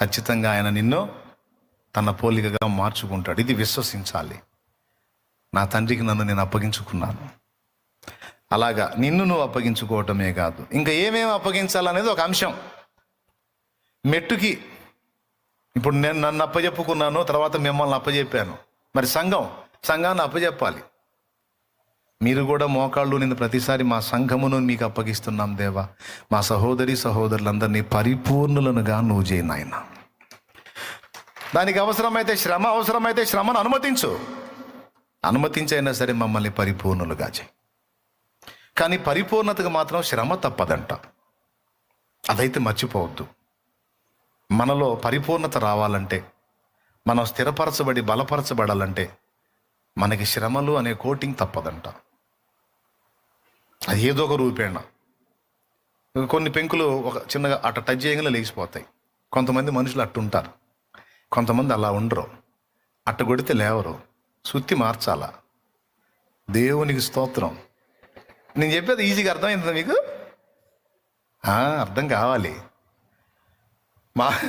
ఖచ్చితంగా ఆయన నిన్ను తన పోలికగా మార్చుకుంటాడు. ఇది విశ్వసించాలి. నా తండ్రికి నన్ను నేను అప్పగించుకున్నాను. అలాగా నిన్ను నువ్వు అప్పగించుకోవటమే కాదు. ఇంకా ఏమేమి అప్పగించాలనేది ఒక అంశం. మెట్టుకి ఇప్పుడు నేను నన్ను అప్పజెప్పుకున్నాను తర్వాత మిమ్మల్ని అప్పజెప్పాను. మరి సంఘం సంఘాన్ని అప్పజెప్పాలి. మీరు కూడా మోకాళ్ళు నేను ప్రతిసారి మా సంఘమును మీకు అప్పగిస్తున్నాం దేవా. మా సహోదరి సహోదరులందరినీ పరిపూర్ణులనుగా నువ్వు చేయి నాయన. దానికి అవసరమైతే శ్రమ అవసరమైతే శ్రమను అనుమతించు. అనుమతించైనా సరే మమ్మల్ని పరిపూర్ణులుగా చేయి. కానీ పరిపూర్ణతకు మాత్రం శ్రమ తప్పదంట. అదైతే మర్చిపోవద్దు. మనలో పరిపూర్ణత రావాలంటే మనం స్థిరపరచబడి బలపరచబడాలంటే మనకి శ్రమలు అనే కోటింగ్ తప్పదంట. అది ఏదో ఒక రూపేణ. కొన్ని పెంకులు ఒక చిన్నగా అట్ట టచ్ చేయగానే లేచిపోతాయి. కొంతమంది మనుషులు అట్టుంటారు. కొంతమంది అలా ఉండరు. అట్ట కొడితే లేవరు. సుత్తి మార్చాలా? దేవునికి స్తోత్రం. నేను చెప్పేది ఈజీగా అర్థమైందా మీకు? అర్థం కావాలి. మా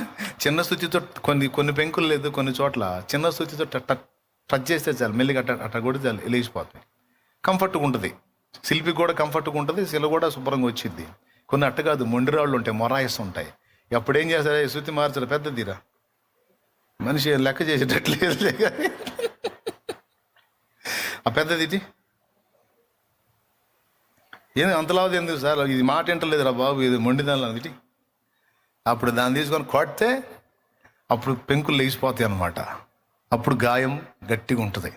చిన్న శుచితో కొన్ని కొన్ని పెంకులు లేదు కొన్ని చోట్ల చిన్న శుచితో టట్ టచ్ చేస్తే చాలు మెల్లిగా అట్ట అట్ట కూడా చాలు లేచిపోతాయి కంఫర్ట్గా ఉంటుంది. శిల్పి కూడా కంఫర్ట్గా ఉంటుంది శిల కూడా శుభ్రంగా వచ్చింది కొన్ని అట్ట కాదు మొండిరాళ్ళు ఉంటాయి మొరాయిస్ ఉంటాయి. అప్పుడు ఏం చేస్తారు శృతి శుద్ధి మార్చరు పెద్దదిరా. మనిషి లెక్క చేసేటట్లేదు ఆ పెద్దది ఇది ఏంది అంతలాది ఎందుకు సార్? ఇది మాట వింటలేదురా బాబు ఇది మొండిదానిలో ఇది అప్పుడు దాన్ని తీసుకొని కొడితే అప్పుడు పెంకులు లేచిపోతాయి అన్నమాట. అప్పుడు గాయం గట్టిగా ఉంటుంది.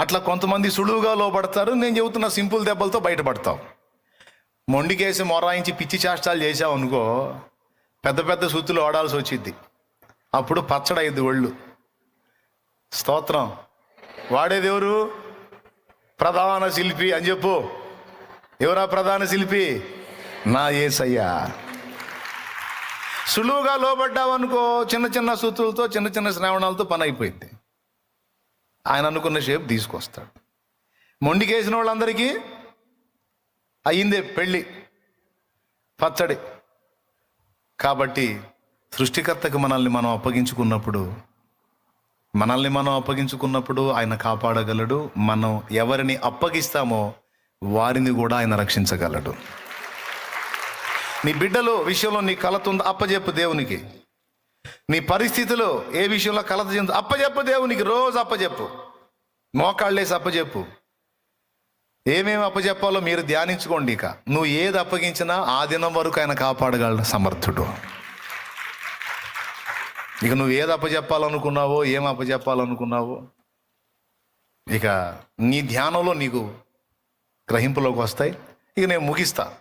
అట్లా కొంతమంది సులువుగా లోపడతారు నేను చెబుతున్న సింపుల్ దెబ్బలతో బయటపడతావు. మొండికేసి మొరాయించి పిచ్చి చేష్టాలు చేసావు అనుకో పెద్ద పెద్ద సుత్తులు ఓడాల్సి వచ్చింది అప్పుడు పచ్చడైద్ది ఒళ్ళు. స్తోత్రం. వాడేదెవరు ప్రధాన శిల్పి అని చెప్పు. ఎవరా ప్రధాన శిల్పి? నా ఏసయ్యా. సులువుగా లోబడ్డావనుకో చిన్న చిన్న సూత్రులతో చిన్న చిన్న శ్రావణాలతో పని అయిపోయింది. ఆయన అనుకున్న షేప్ తీసుకొస్తాడు. మొండికేసిన వాళ్ళందరికీ అయ్యిందే పెళ్ళి పచ్చడి. కాబట్టి సృష్టికర్తకు మనల్ని మనం అప్పగించుకున్నప్పుడు మనల్ని మనం అప్పగించుకున్నప్పుడు ఆయన కాపాడగలడు. మనం ఎవరిని అప్పగిస్తామో వారిని కూడా ఆయన రక్షించగలడు. నీ బిడ్డలు విషయంలో నీ కలత ఉందో అప్పజెప్పు దేవునికి. నీ పరిస్థితిలో ఏ విషయంలో కలత చెందు అప్పజెప్పు దేవునికి రోజు అప్పజెప్పు. మోకాళ్ళేసి అప్పజెప్పు. ఏమేమి అప్పజెప్పాలో మీరు ధ్యానించుకోండి ఇక. నువ్వు ఏది అప్పగించినా ఆ దినం వరకు ఆయన కాపాడగల సమర్థుడు. ఇక నువ్వు ఏది అప్పచెప్పాలనుకున్నావో ఏం అప్పచెప్పాలనుకున్నావో ఇక నీ ధ్యానంలో నీకు గ్రహింపులోకి వస్తాయి. ఇక నేను ముగిస్తా.